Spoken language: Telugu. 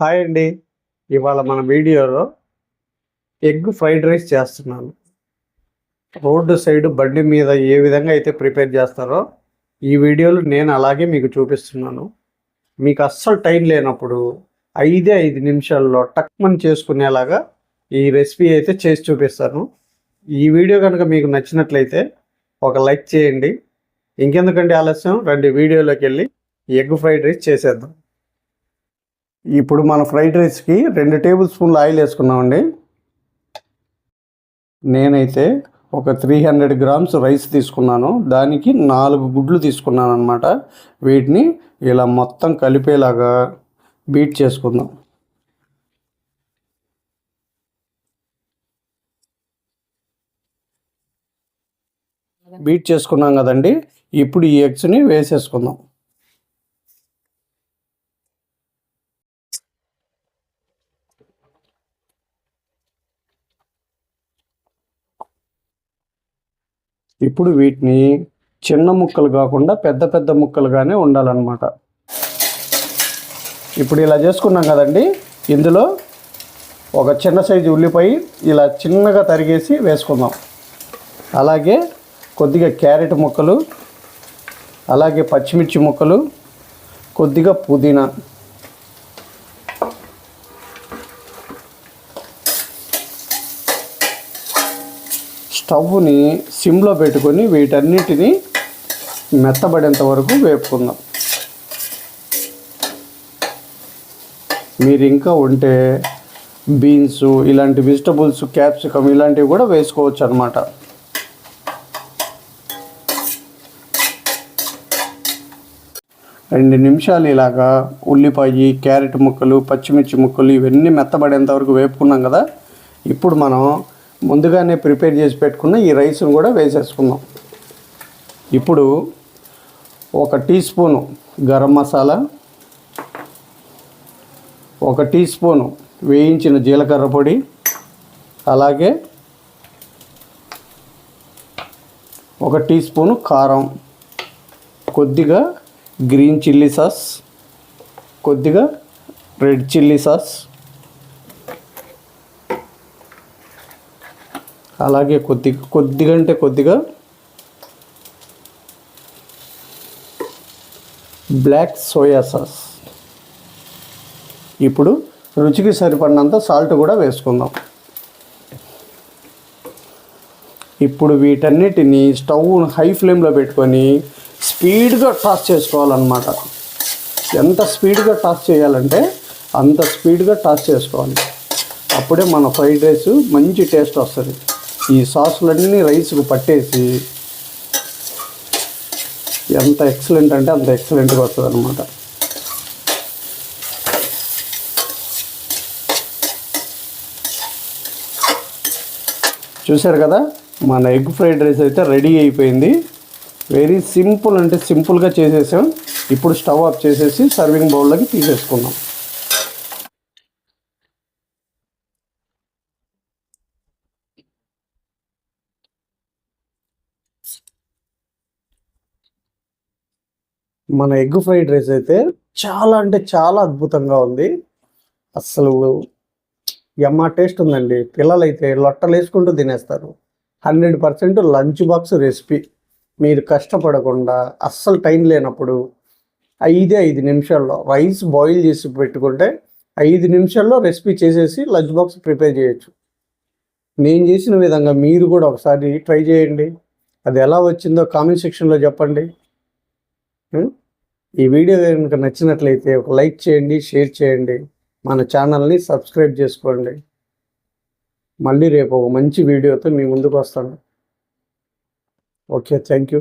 హాయ్ అండి. ఇవాళ మన వీడియోలో ఎగ్ ఫ్రైడ్ రైస్ చేస్తున్నాను. రోడ్డు సైడ్ బండి మీద ఏ విధంగా అయితే ప్రిపేర్ చేస్తారో ఈ వీడియోలు నేను అలాగే మీకు చూపిస్తున్నాను. మీకు అస్సలు టైం లేనప్పుడు ఐదే ఐదు నిమిషాల్లో టక్మన్ చేసుకునేలాగా ఈ రెసిపీ అయితే చేసి చూపిస్తాను. ఈ వీడియో కనుక మీకు నచ్చినట్లయితే ఒక లైక్ చేయండి. ఇంకెందుకంటే ఆలస్యం? రెండు వీడియోలోకి వెళ్ళి ఎగ్ ఫ్రైడ్ రైస్ చేసేద్దాం. ఇప్పుడు మన ఫ్రైడ్ రైస్కి రెండు టేబుల్ స్పూన్లు ఆయిల్ వేసుకున్నామండి. నేనైతే ఒక త్రీ హండ్రెడ్ గ్రామ్స్ రైస్ తీసుకున్నాను. దానికి నాలుగు గుడ్లు తీసుకున్నాను అనమాట వీటిని ఇలా మొత్తం కలిపేలాగా బీట్ చేసుకుందాం. బీట్ చేసుకున్నాం కదండి. ఇప్పుడు ఈ ఎగ్స్ని వేసేసుకుందాం. ఇప్పుడు వీటిని చిన్న ముక్కలు కాకుండా పెద్ద పెద్ద ముక్కలుగానే ఉండాలన్నమాట. ఇప్పుడు ఇలా చేసుకున్నాం కదండి. ఇందులో ఒక చిన్న సైజు ఉల్లిపాయ ఇలా చిన్నగా తరిగేసి వేసుకుందాం. అలాగే కొద్దిగా క్యారెట్ ముక్కలు అలాగే పచ్చిమిర్చి ముక్కలు కొద్దిగా పుదీనా స్టవ్ని సిమ్లో పెట్టుకొని వీటన్నిటిని మెత్తబడేంత వరకు వేపుకుందాం. మీరు ఇంకా ఉంటే బీన్స్ ఇలాంటి వెజిటబుల్స్ క్యాప్సికమ్ ఇలాంటివి కూడా వేసుకోవచ్చు అనమాట రెండు నిమిషాలు ఇలాగా ఉల్లిపాయ క్యారెట్ ముక్కలు పచ్చిమిర్చి ముక్కలు ఇవన్నీ మెత్తబడేంత వరకు వేపుకున్నాం కదా. ఇప్పుడు మనం ముందుగానే ప్రిపేర్ చేసి పెట్టుకున్న ఈ రైస్ను కూడా వేసేసుకుందాం. ఇప్పుడు ఒక టీ స్పూను గరం మసాలా ఒక టీ స్పూను వేయించిన జీలకర్ర పొడి అలాగే ఒక టీ స్పూను కారం కొద్దిగా గ్రీన్ చిల్లీ సాస్ కొద్దిగా రెడ్ చిల్లీ సాస్ అలాగే కొద్ది కొద్దిగా అంటే కొద్దిగా బ్లాక్ సోయా సాస్. ఇప్పుడు రుచికి సరిపడినంత సాల్ట్ కూడా వేసుకుందాం. ఇప్పుడు వీటన్నిటిని స్టవ్ హై ఫ్లేమ్లో పెట్టుకొని స్పీడ్గా టాస్ చేసుకోవాలన్నమాట. ఎంత స్పీడ్గా టాస్ చేయాలంటే అంత స్పీడ్గా టాస్ చేసుకోవాలి. అప్పుడే మన ఫ్రైడ్ రైస్ మంచి టేస్ట్ వస్తుంది. ఈ సాసులన్నీ రైస్కు పట్టేసి ఎంత ఎక్సలెంట్ అంటే అంత ఎక్సలెంట్గా వస్తుంది అనమాట చూశారు కదా? మన ఎగ్ ఫ్రైడ్ రైస్ అయితే రెడీ అయిపోయింది. వెరీ సింపుల్ అంటే సింపుల్గా చేసేసాం. ఇప్పుడు స్టవ్ ఆఫ్ చేసేసి సర్వింగ్ బౌల్లోకి తీసేసుకుందాం. మన ఎగ్ ఫ్రైడ్ రైస్ అయితే చాలా అంటే చాలా అద్భుతంగా ఉంది. అస్సలు ఎమ్మ టేస్ట్ ఉందండి. పిల్లలు అయితే లొట్టలు వేసుకుంటూ తినేస్తారు. Hundred percent lunch box recipe. మీరు కష్టపడకుండా అస్సలు టైం లేనప్పుడు ఐదే ఐదు నిమిషాల్లో రైస్ బాయిల్ చేసి పెట్టుకుంటే ఐదు నిమిషాల్లో రెసిపీ చేసేసి లంచ్ బాక్స్ ప్రిపేర్ చేయొచ్చు. నేను చేసిన విధంగా మీరు కూడా ఒకసారి ట్రై చేయండి. అది ఎలా వచ్చిందో కామెంట్ సెక్షన్లో చెప్పండి. ఈ వీడియో కనుక నచ్చినట్లయితే ఒక లైక్ చేయండి షేర్ చేయండి. మన ఛానల్ని సబ్స్క్రైబ్ చేసుకోండి. మళ్ళీ రేపు ఒక మంచి వీడియోతో మీ ముందుకు వస్తాను. Okay thank you.